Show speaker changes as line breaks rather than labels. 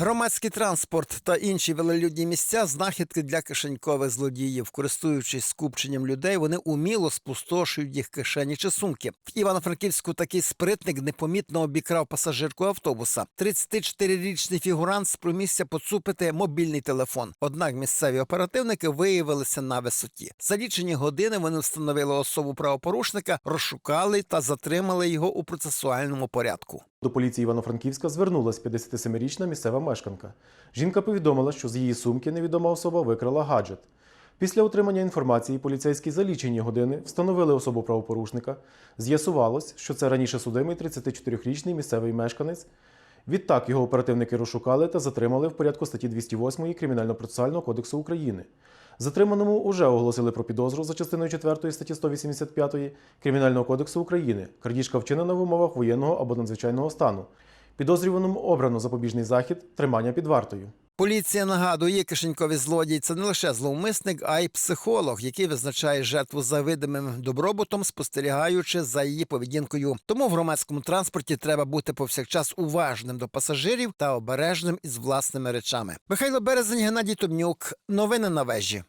Громадський транспорт та інші велолюдні місця знахідки для кишенькових злодіїв. Користуючись скупченням людей, вони уміло спустошують їх кишені чи сумки. В Івано-Франківську такий спритник непомітно обікрав пасажирку автобуса. 34-річний фігурант спромігся поцупити мобільний телефон. Однак місцеві оперативники виявилися на висоті. За лічені години вони встановили особу правопорушника, розшукали та затримали його у процесуальному порядку.
До поліції Івано-Франківська звернулась 57-річна місцева мешканка. Жінка повідомила, що з її сумки невідома особа викрала гаджет. Після отримання інформації поліцейські за лічені години встановили особу правопорушника. З'ясувалось, що це раніше судимий 34-річний місцевий мешканець. Відтак його оперативники розшукали та затримали в порядку статті 208 Кримінально-процесуального кодексу України. Затриманому уже оголосили про підозру за частиною 4 статті 185 Кримінального кодексу України. Крадіжка вчинена в умовах воєнного або надзвичайного стану. Підозрюваному обрано запобіжний захід тримання під вартою.
Поліція нагадує, кишенькові злодій це не лише зловмисник, а й психолог, який визначає жертву за видимим добробутом, спостерігаючи за її поведінкою. Тому в громадському транспорті треба бути повсякчас уважним до пасажирів та обережним із власними речами. Михайло Березень, Геннадій Тобнюк, Новини на вежі.